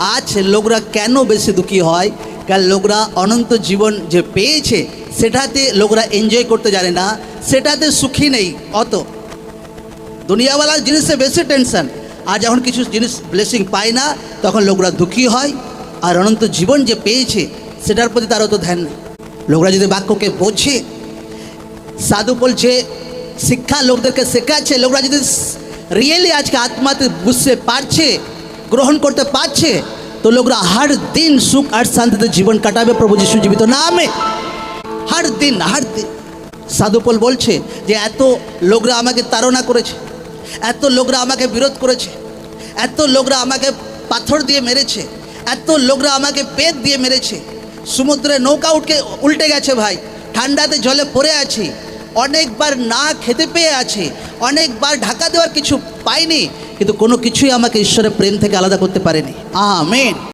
আজ লোকরা কেন বেশি দুঃখী হয়? কারণ লোকরা অনন্ত জীবন যে পেয়েছে, সেটাতে লোকরা এনজয় করতে জানে না, সেটাতে সুখী নেই। অত দুনিয়াওয়ালার জিনিসে বেশি টেনশন আর যখন কিছু জিনিস ব্লেসিং পায় না, তখন লোকরা দুঃখী হয়। আর অনন্ত জীবন যে পেয়েছে, সেটার প্রতি তার অত ধ্যান নেই। লোকরা যদি বাক্যকে বোঝে, সাধু বলছে, শিক্ষা লোকদেরকে শেখাচ্ছে, লোকরা যদি রিয়েলি আজকে আত্মাতে বুঝতে পারছে গ্রহণ করতে পারছে, তো লোকরা হর দিন সুখ আর শান্তিতে জীবন কাটাবে প্রভু যিশু জীবিত নামে। হর দিন হর দিন। সাধুপল বলছে যে, এত লোকরা আমাকে তাড়না করেছে, এত লোকরা আমাকে বিরোধ করেছে, এত লোকরা আমাকে পাথর দিয়ে মেরেছে, এত লোকরা আমাকে পেট দিয়ে মেরেছে। সমুদ্রে নৌকা উঠকে উল্টে গেছে ভাই, ঠান্ডাতে জলে পড়ে আছি, অনেকবার না খেতে পেয়ে আছি, অনেকবার ঢাকা দেওয়ার কিছু পাইনি কিন্তু কোনো কিছুই আমাকে ঈশ্বরের প্রেম থেকে আলাদা করতে পারেনি। আমেন